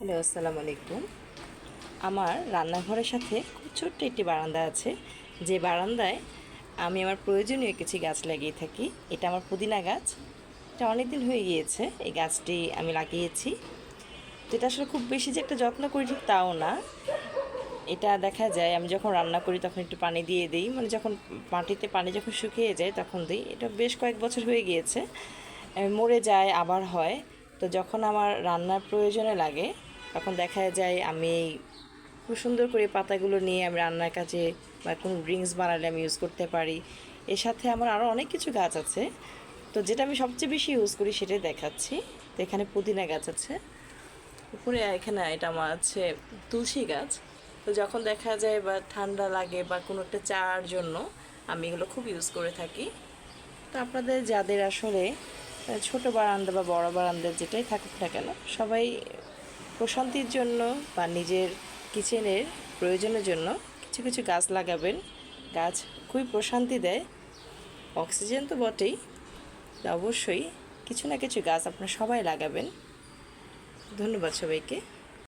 Hello, আসসালামু আলাইকুম। আমার রান্নাঘরের সাথে খুব ছোট্ট একটি বারান্দা আছে। যে বারান্দায় আমি আমার প্রয়োজনীয় কিছু গাছ লাগিয়ে থাকি। এটা আমার পুদিনা গাছ। এটা অনেক দিন হয়ে গিয়েছে। এই গাছটি আমি লাগিয়েছি। তো এটা আসলে খুব বেশি যে একটা যত্ন করি ঠিক তাও না। এটা দেখা যায়, আমি যখন রান্না করি তখন একটু পানি দিয়ে দিই। মানে যখন মাটিতে পানি যখন শুকিয়ে যায় তখন দিই। এটা বেশ কয়েক বছর হয়ে গিয়েছে। মরে যায়, আবার হয়। তো যখন আমার রান্নার প্রয়োজনে লাগে তখন দেখা যায় আমি খুব সুন্দর করে পাতাগুলো নিয়ে আমি রান্নার কাজে বা কোনো ড্রিঙ্কস বানালে আমি ইউজ করতে পারি। এর সাথে আমার আরও অনেক কিছু গাছ আছে। তো যেটা আমি সবচেয়ে বেশি ইউজ করি সেটাই দেখাচ্ছি। তো এখানে পুদিনা গাছ আছে। উপরে এখানে এটা আমার আছে তুলসী গাছ। তো যখন দেখা যায় বা ঠান্ডা লাগে বা কোনো একটা চার জন্য আমি এগুলো খুব ইউজ করে থাকি। তো আপনাদের যাদের আসলে ছোট বারান্দা বা বড় বারান্দা যেটাই থাকুক না কেন, সবাই প্রশান্তির জন্য বা নিজের কিচেনের প্রয়োজনের জন্য কিছু কিছু গাছ লাগাবেন। গাছ খুবই প্রশান্তি দেয়। অক্সিজেন তো বটেই। অবশ্যই কিছু না কিছু গাছ আপনারা সবাই লাগাবেন। ধন্যবাদ সবাইকে।